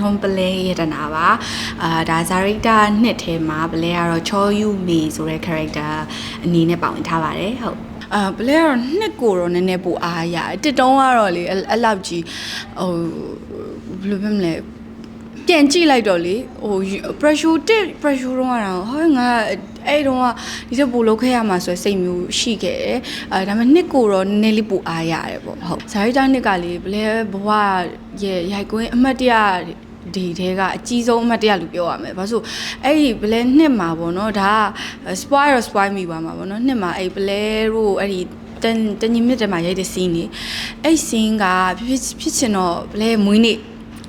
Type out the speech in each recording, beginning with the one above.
ထုံးပလဲရတနာပါအာဒါဇာရိတာနှစ်ထဲမှာပလဲကတော့ချောယူမေဆိုတဲ့ character အနေနဲ့ပါဝင်ထားပါတယ်ဟုတ်အာပလဲကတော့နှစ်ကိုတော့နည်းနည်းပိုအားရတယ်တစ်တုံးကတော့လေအဲ့အဲ့လောက်ကြီးဟိုဘယ်လိုပြောမလဲပြန်ကြည့်လိုက်တော့လေဟို pressure တစ် pressure တော့ကတော့ဟောငါအဲ့တုန်းကဒီချက်ပို့လုပ်ခဲ့ရမှာဆိုစိတ်မျိုးရှိခဲ့တယ်အဲဒါပေမဲ့နှစ်ကိုတော့နည်းနည်းလေးပိုအားရတယ်ပေါ့ဟုတ်ဇာရိတာနှစ်ကလေဘလဲဘဝရဲ့ရိုက်ကွင်းအမှတ်တရ ဒီတဲကအကြီးဆုံးအမှတ်တရလို့ပြောရမယ်။ဘာလို့အဲ့ဒီဘလဲနှစ်မှာပေါ့နော်ဒါက spoil ရော spoil မိပါမှာပေါ့နော်နှစ်မှာအဲ့ဘလဲတို့အဲ့ဒီတန်တညီမြစ်တဲမှာရိုက်တဲ့ scene นี่အဲ့ scene ကဖြစ်ဖြစ်ဖြစ်ချင်တော့ဘလဲမွေးနေ့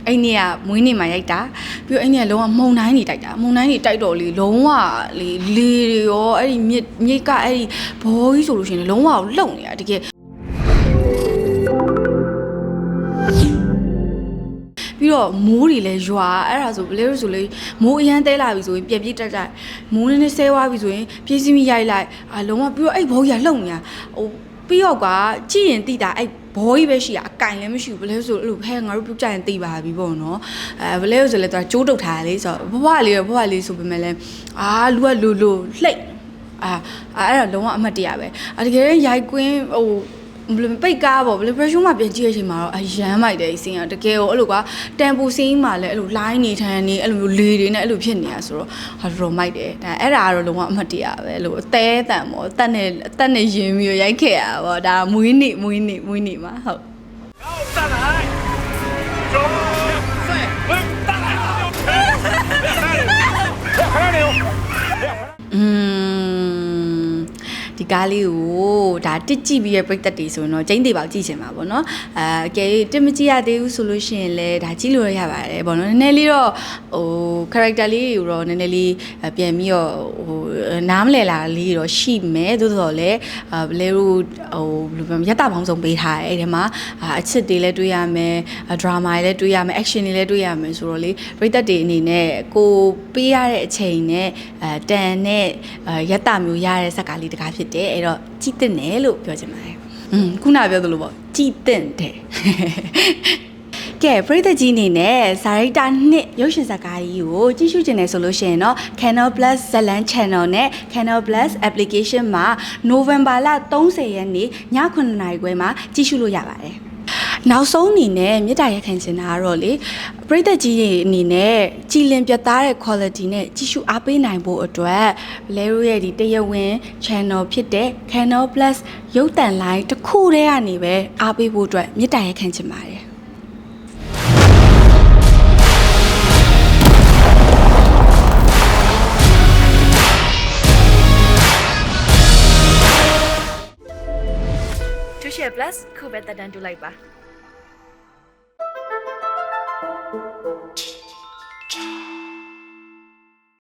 အဲ့နေ့ကမွေးနေ့မှာရိုက်တာပြီးတော့အဲ့နေ့ကလုံးဝမုံတိုင်းနေတိုက်တာမုံတိုင်းနေတိုက်တော့လေလုံးဝလေလေတွေရောအဲ့ဒီမြစ်မြစ်ကအဲ့ဒီဘောကြီးဆိုလို့ရှိရင်လုံးဝလှုပ်နေတာတကယ် ပြီးတော့မိုးတွေလည်းရွာအဲ့ဒါဆိုဘလဲလို့ဆိုလေမိုးအရန်တဲလာပြီဆိုရင်ပြန်ပြေးတက်တက်မိုးနည်းနည်းဆဲသွားပြီဆိုရင်ပြေးစီမိရိုက်လိုက်အလုံးဝပြီးတော့အဲ့ဘောကြီးကလှုပ်နေတာဟိုပြီးတော့ကကြည့်ရင်တိတာအဲ့ဘောကြီးပဲရှိတာအကင်လည်းမရှိဘူးဘလဲဆိုအဲ့လိုဟဲငါတို့ပြုတ်ကြရင်တိပါပြီပေါ့နော်အဲဘလဲဆိုလဲသူကကျိုးတုတ်ထားတယ်လေဆိုတော့ဘဝလေးဘဝလေးဆိုပေမဲ့လည်းအာလူကလူလူလှိတ်အာအဲ့ဒါလုံးဝအမှတ်တရပဲအတကယ်ရိုက်ကွင်းဟို ဘယ်လိုပိတ်ကားပေါ့ဘယ်လို pressure မှာပြန်ကြည့်ရချိန်မှာတော့အရန်မိုက်တယ်အစင်းကတကယ်ကိုအဲ့လိုကတန်ပူစင်းမှာလည်းအဲ့လို line နေထန်နေအဲ့လိုမျိုးလေတွေနဲ့အဲ့လိုဖြစ်နေတာဆိုတော့ဟာတော်မိုက်တယ်ဒါအဲ့ဒါကတော့လုံးဝအမှတ်တရပဲအဲ့လိုအသေးတန်ပေါ့အသက်နဲ့အသက်နဲ့ရင်ပြီးရိုက်ခဲ့ရတာပေါ့ဒါမွေးနေ့မွေးနေ့မွေးနေ့မှာဟုတ် ကားလေးကိုဒါတစ်ကြည့်ပြီးရပြိသက်တွေဆိုရင်တော့ကျင်းသေးပါကြည့်ချင်ပါဗောနော်အဲအကယ်၍တစ်မကြည့်ရသေးဘူးဆိုလို့ရှိရင်လည်းဒါကြည့်လို့ရပါတယ်ဗောနော်နည်းနည်းလေးတော့ဟို character လေးကိုတော့နည်းနည်းလေးပြန်ပြီးတော့ဟိုနားမလည်လာလေးတော့ရှိမယ်သို့တော်လည်းအဲဘလဲတို့ဟိုဘယ်လိုပြောရက်တာပေါင်းစုံပေးထားတယ်အဲ့ဒီမှာအချစ်တွေလည်းတွေ့ရမယ်ဒရာမာတွေလည်းတွေ့ရမယ် action တွေလည်းတွေ့ရမယ်ဆိုတော့လေပြိသက်တွေအနေနဲ့ကိုပေးရတဲ့အချိန်နဲ့အဲတန်နဲ့ရက်တာမျိုးရတဲ့ဇာတ်ကားလေးတကားဖြစ်တယ်အဲ့တော့ကြည်တင်တယ်လို့ပြောချင်ပါတယ်อืมခုနပြောသလိုပေါ့ကြည်တင်တယ်ကဲပရိသတ်ကြီးအနေနဲ့ဇာရိတာနှစ်ရုပ်ရှင်ဇာတ်ကားကြီးကိုကြည့်ရှုကျင်တယ်ဆိုလို့ရှိရင်တော့ Canal Plus Zealand Channel နဲ့ Canal Plus application မှာ November လ30ရက်နေ့ည9:00နာရီခွဲမှာကြည့်ရှုလို့ရပါတယ်။ နောက်ဆုံးအနေနဲ့မြေတားရက်ခံချင်တာကတော့လေပရိသတ်ကြီးတွေအနေနဲ့ကြည်လင်ပြတ်သားတဲ့ quality နဲ့ကြည့်ရှုအားပေးနိုင်ဖို့အတွက်ဘလဲရိုရဲ့ဒီတရဝင်း channel ဖြစ်တဲ့ Canal Plus ရုပ်သံလိုင်းတစ်ခုတည်းကနေပဲအားပေးဖို့အတွက်မြေတားရက်ခံချင်ပါတယ်။2 share plus ခုပဲတက်တန်းတူလိုက်ပါ။ 차.